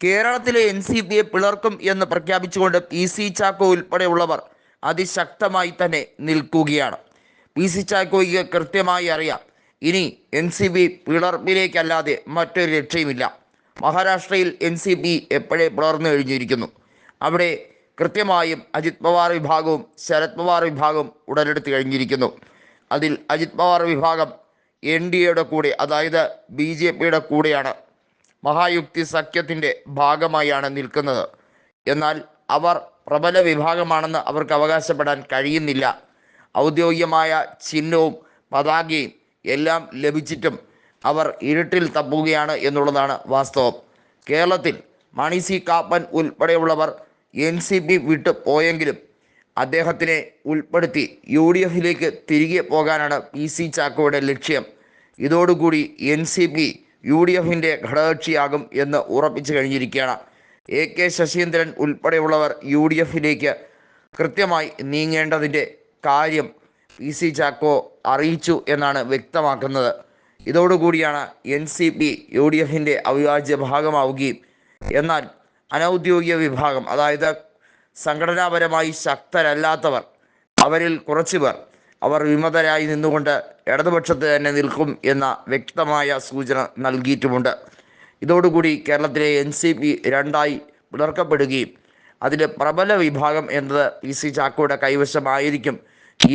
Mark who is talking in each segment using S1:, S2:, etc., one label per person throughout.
S1: കേരളത്തിലെ N C പിയെ പിളർക്കും എന്ന് പ്രഖ്യാപിച്ചുകൊണ്ട് പി സി ചാക്കോ ഉൾപ്പെടെയുള്ളവർ അതിശക്തമായി തന്നെ നിൽക്കുകയാണ്. പി സി ചാക്കോയ്ക്ക് കൃത്യമായി അറിയാം ഇനി എൻ സി പി പിളർപ്പിലേക്കല്ലാതെ മറ്റൊരു രക്ഷയുമില്ല. മഹാരാഷ്ട്രയിൽ എൻ സി പി എപ്പോഴേ പിളർന്നു കഴിഞ്ഞിരിക്കുന്നു? അവിടെ കൃത്യമായും അജിത് പവാർ വിഭാഗവും ശരത് പവാർ വിഭാഗവും ഉടലെടുത്ത് കഴിഞ്ഞിരിക്കുന്നു. അതിൽ അജിത് പവാർ വിഭാഗം എൻ ഡി എയുടെ കൂടെ അതായത് ബി ജെ പിയുടെ കൂടെയാണ് മഹായുക്തി സഖ്യത്തിന്റെ ഭാഗമായാണ് നിൽക്കുന്നത്. എന്നാൽ അവർ പ്രബല വിഭാഗമാണെന്ന് അവർക്ക് അവകാശപ്പെടാൻ കഴിയുന്നില്ല. ഔദ്യോഗികമായ ചിഹ്നവും പതാകയും എല്ലാം ലഭിച്ചിട്ടും അവർ ഇരുട്ടിൽ തപ്പുകയാണ് എന്നുള്ളതാണ് വാസ്തവം. കേരളത്തിൽ മണി സി കാപ്പൻ ഉൾപ്പെടെയുള്ളവർ എൻ സി പി വിട്ടു പോയെങ്കിലും അദ്ദേഹത്തിനെ ഉൾപ്പെടുത്തി യു ഡി എഫിലേക്ക് തിരികെ പോകാനാണ് പി സി ചാക്കോയുടെ ലക്ഷ്യം. ഇതോടുകൂടി N C P U D എഫിന്റെ ഘടകകക്ഷിയാകും എന്ന് ഉറപ്പിച്ചു കഴിഞ്ഞിരിക്കുകയാണ്. എ കെ ശശീന്ദ്രൻ ഉൾപ്പെടെയുള്ളവർ യു ഡി എഫിലേക്ക് കൃത്യമായി നീങ്ങേണ്ടതിന്റെ കാര്യം പി സി ചാക്കോ അറിയിച്ചു എന്നാണ് വ്യക്തമാക്കുന്നത്. ഇതോടുകൂടിയാണ് N C P U D എഫിന്റെ അവിഭാജ്യ ഭാഗമാവുകയും എന്നാൽ അനൗദ്യോഗിക വിഭാഗം അതായത് സംഘടനാപരമായി ശക്തരല്ലാത്തവർ അവരിൽ കുറച്ചു പേർ അവർ വിമതരായി നിന്നുകൊണ്ട് ഇടതുപക്ഷത്ത് തന്നെ നിൽക്കും എന്ന വ്യക്തമായ സൂചന നൽകിയിട്ടുമുണ്ട്. ഇതോടുകൂടി കേരളത്തിലെ എൻ സി പി രണ്ടായി പിളർക്കപ്പെടുകയും അതിലെ പ്രബല വിഭാഗം എന്നത് പി സി ചാക്കോയുടെ കൈവശമായിരിക്കും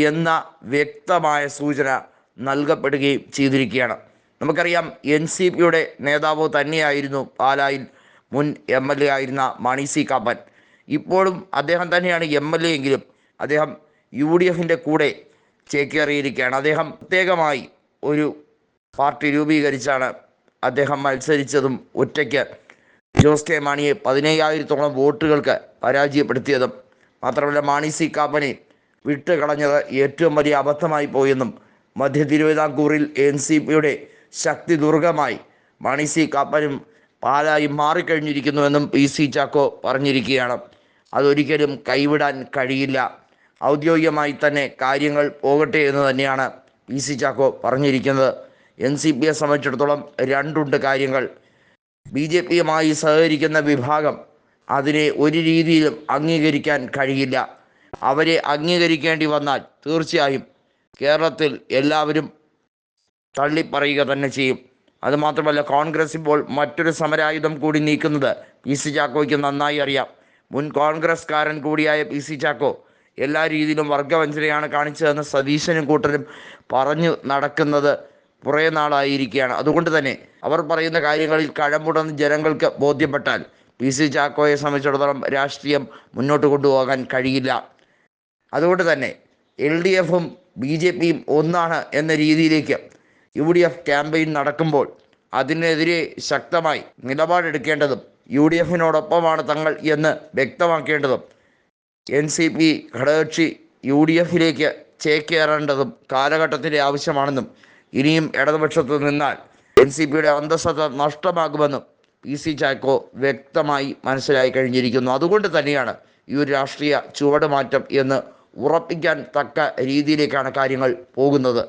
S1: എന്ന വ്യക്തമായ സൂചന നൽകപ്പെടുകയും ചെയ്തിരിക്കുകയാണ്. നമുക്കറിയാം എൻ സി പിയുടെ നേതാവ് തന്നെയായിരുന്നു പാലായിൽ മുൻ എം എൽ എ ആയിരുന്ന മണി സി കാപ്പൻ. ഇപ്പോഴും അദ്ദേഹം തന്നെയാണ് എം എൽ എ എങ്കിലും. അദ്ദേഹം യു ഡി എഫിന്റെ കൂടെ ചേക്കേറിയിരിക്കുകയാണ്. അദ്ദേഹം പ്രത്യേകമായി ഒരു പാർട്ടി രൂപീകരിച്ചാണ് അദ്ദേഹം മത്സരിച്ചതും ഒറ്റയ്ക്ക് ജോസ് കെ മാണിയെ പതിനയ്യായിരത്തോളം വോട്ടുകൾക്ക് പരാജയപ്പെടുത്തിയതും മാത്രമല്ല മാണി സി കാപ്പനെ വിട്ടുകളഞ്ഞത് ഏറ്റവും വലിയ അബദ്ധമായി പോയെന്നും മധ്യ തിരുവിതാംകൂറിൽ എൻ സി പിയുടെ ശക്തി ദുർഗമായി മാണി സി കാപ്പനും പാലായി മാറിക്കഴിഞ്ഞിരിക്കുന്നുവെന്നും പി സി ചാക്കോ പറഞ്ഞിരിക്കുകയാണ്. അതൊരിക്കലും കൈവിടാൻ കഴിയില്ല. ഔദ്യോഗികമായി തന്നെ കാര്യങ്ങൾ പോകട്ടെ എന്ന് തന്നെയാണ് പി സി ചാക്കോ പറഞ്ഞിരിക്കുന്നത്. എൻ സി പിയെ സംബന്ധിച്ചിടത്തോളം രണ്ടുണ്ട് കാര്യങ്ങൾ. ബി ജെ പിയുമായി സഹകരിക്കുന്ന വിഭാഗം അതിനെ ഒരു രീതിയിലും അംഗീകരിക്കാൻ കഴിയില്ല. അവരെ അംഗീകരിക്കേണ്ടി വന്നാൽ തീർച്ചയായും കേരളത്തിൽ എല്ലാവരും തള്ളിപ്പറയുക തന്നെ ചെയ്യും. അതുമാത്രമല്ല കോൺഗ്രസ് ഇപ്പോൾ മറ്റൊരു സമരായുധം കൂടി നീക്കുന്നത് പി സി ചാക്കോയ്ക്ക് നന്നായി അറിയാം. മുൻ കോൺഗ്രസ്കാരൻ കൂടിയായ പി സി ചാക്കോ എല്ലാ രീതിയിലും വർഗവഞ്ചനയാണ് കാണിച്ചതെന്ന് സതീശനും കൂട്ടരും പറഞ്ഞു നടക്കുന്നത് കുറേ നാളായിരിക്കുകയാണ്. അതുകൊണ്ട് തന്നെ അവർ പറയുന്ന കാര്യങ്ങളിൽ കഴമ്പുടന്ന് ജനങ്ങൾക്ക് ബോധ്യപ്പെട്ടാൽ പി സി ചാക്കോയെ സംബന്ധിച്ചിടത്തോളം രാഷ്ട്രീയം മുന്നോട്ട് കൊണ്ടുപോകാൻ കഴിയില്ല. അതുകൊണ്ട് തന്നെ എൽ ഡി എഫും ബി ജെ പിയും ഒന്നാണ് എന്ന രീതിയിലേക്ക് യു ഡി എഫ് ക്യാമ്പയിൻ നടക്കുമ്പോൾ അതിനെതിരെ ശക്തമായി നിലപാടെടുക്കേണ്ടതും യു ഡി എഫിനോടൊപ്പമാണ് തങ്ങൾ എന്ന് വ്യക്തമാക്കേണ്ടതും എൻ സി പി ഘടകകക്ഷി യു ഡി എഫിലേക്ക് ചേക്കേറേണ്ടതും കാലഘട്ടത്തിന്റെ ആവശ്യമാണെന്നും ഇനിയും ഇടതുപക്ഷത്ത് നിന്നാൽ എൻ സി പിയുടെ അന്തസ്സത്ത നഷ്ടമാകുമെന്നും പി സി ചാക്കോ വ്യക്തമായി മനസ്സിലായി കഴിഞ്ഞിരിക്കുന്നു. അതുകൊണ്ട് തന്നെയാണ് ഈ ഒരു രാഷ്ട്രീയ ചുവടുമാറ്റം എന്ന് ഉറപ്പിക്കാൻ തക്ക രീതിയിലേക്കാണ് കാര്യങ്ങൾ പോകുന്നത്.